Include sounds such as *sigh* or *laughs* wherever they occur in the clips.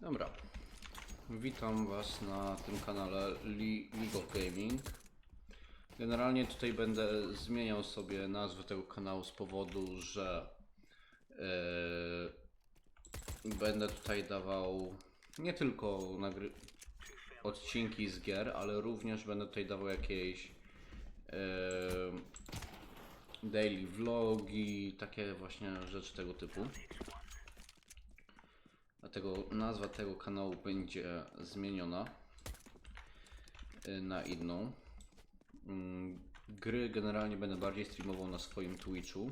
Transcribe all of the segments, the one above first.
Dobra. Witam Was na tym kanale Le- League of Gaming. Generalnie tutaj będę zmieniał sobie nazwę tego kanału z powodu, że yy, będę tutaj dawał nie tylko odcinki z gier, ale również będę tutaj dawał jakieś yy, daily vlogi, takie właśnie rzeczy tego typu. Dlatego nazwa tego kanału będzie zmieniona y, na inną. Mm, Gry generalnie będę bardziej streamował na swoim Twitchu,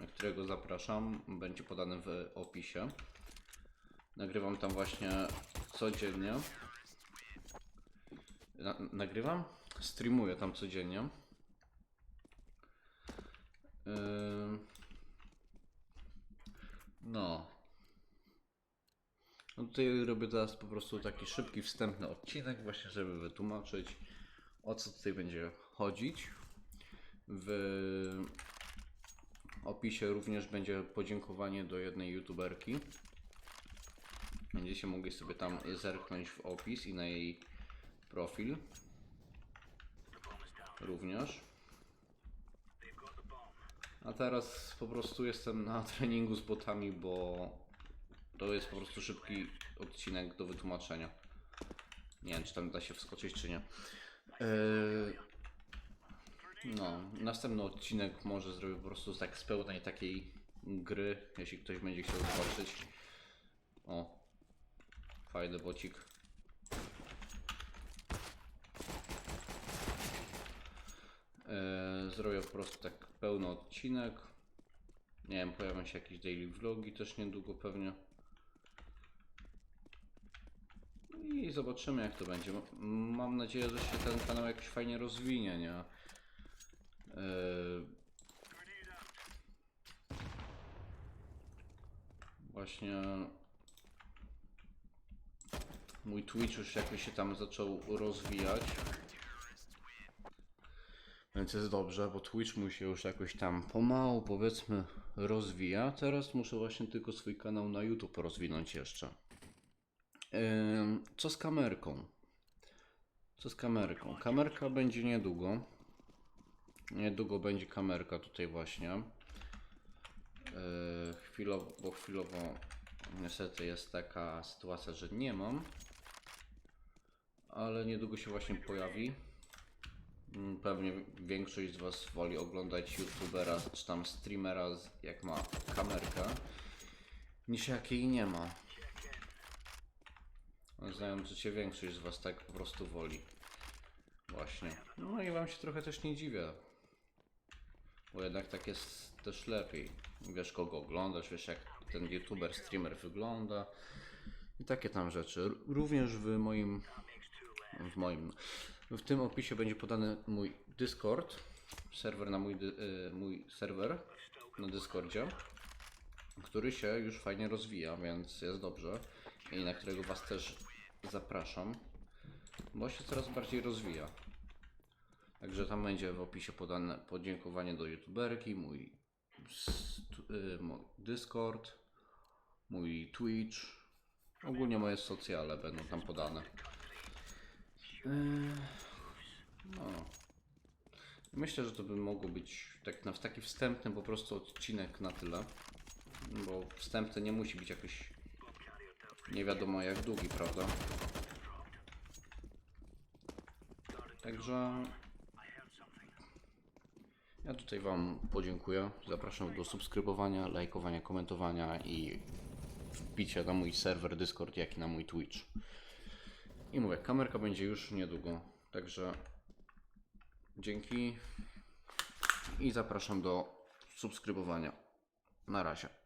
na którego zapraszam. Będzie podane w opisie. Nagrywam tam właśnie codziennie. Na, nagrywam? Streamuję tam codziennie. Ym, No, no tutaj robię teraz po prostu taki szybki, wstępny odcinek, właśnie żeby wytłumaczyć o co tutaj będzie chodzić. W opisie również będzie podziękowanie do jednej youtuberki. Będziecie mogli sobie tam zerknąć w opis i na jej profil. Również. A teraz po prostu jestem na *laughs* treningu z botami, bo to jest po prostu szybki odcinek do wytłumaczenia. Nie wiem, czy tam da się wskoczyć, czy nie. Yy, No, następny odcinek może zrobię po prostu tak z pełnej takiej gry, jeśli ktoś będzie chciał zobaczyć. O, fajny bocik. Yy, Zrobię po prostu tak pełny odcinek. Nie wiem, pojawią się jakieś daily vlogi też niedługo pewnie. I zobaczymy jak to będzie. Mam nadzieję, że się ten kanał jakoś fajnie rozwinie, nie? Yy... Właśnie mój Twitch już jakoś się tam zaczął rozwijać. Więc jest dobrze, bo Twitch mu się już jakoś tam pomału, powiedzmy, rozwija. Teraz muszę właśnie tylko swój kanał na YouTube rozwinąć jeszcze. Co z kamerką? Co z kamerką? Kamerka będzie niedługo. Niedługo będzie kamerka tutaj właśnie. Chwilowo, bo chwilowo niestety jest taka sytuacja, że nie mam. Ale niedługo się właśnie pojawi. Mm, Pewnie większość z Was woli oglądać youtubera czy tam streamera jak ma kamerkę niż jak jej nie ma. Znając życie większość z Was tak po prostu woli. Właśnie. No i Wam się trochę też nie dziwię. Bo jednak tak jest też lepiej. Wiesz kogo oglądasz, wiesz jak ten youtuber, streamer wygląda. I takie tam rzeczy. Również w moim w moim. W tym opisie będzie podany mój Discord, serwer na mój, y, mój serwer na Discordzie, który się już fajnie rozwija, więc jest dobrze i na którego Was też zapraszam, bo się coraz bardziej rozwija. Także tam będzie w opisie podane podziękowanie do youtuberki, mój, y, mój Discord, mój Twitch, ogólnie moje socjale będą tam podane. Yy, No. Myślę, że to by mogło być tak na taki wstępny po prostu odcinek na tyle. Bo wstępny nie musi być jakiś nie wiadomo jak długi, prawda? Także ja tutaj Wam podziękuję. Zapraszam do subskrybowania, lajkowania, komentowania i wbicia na mój serwer Discord, jak i na mój Twitch. I mówię, kamerka będzie już niedługo. Także dzięki i zapraszam do subskrybowania. Na razie.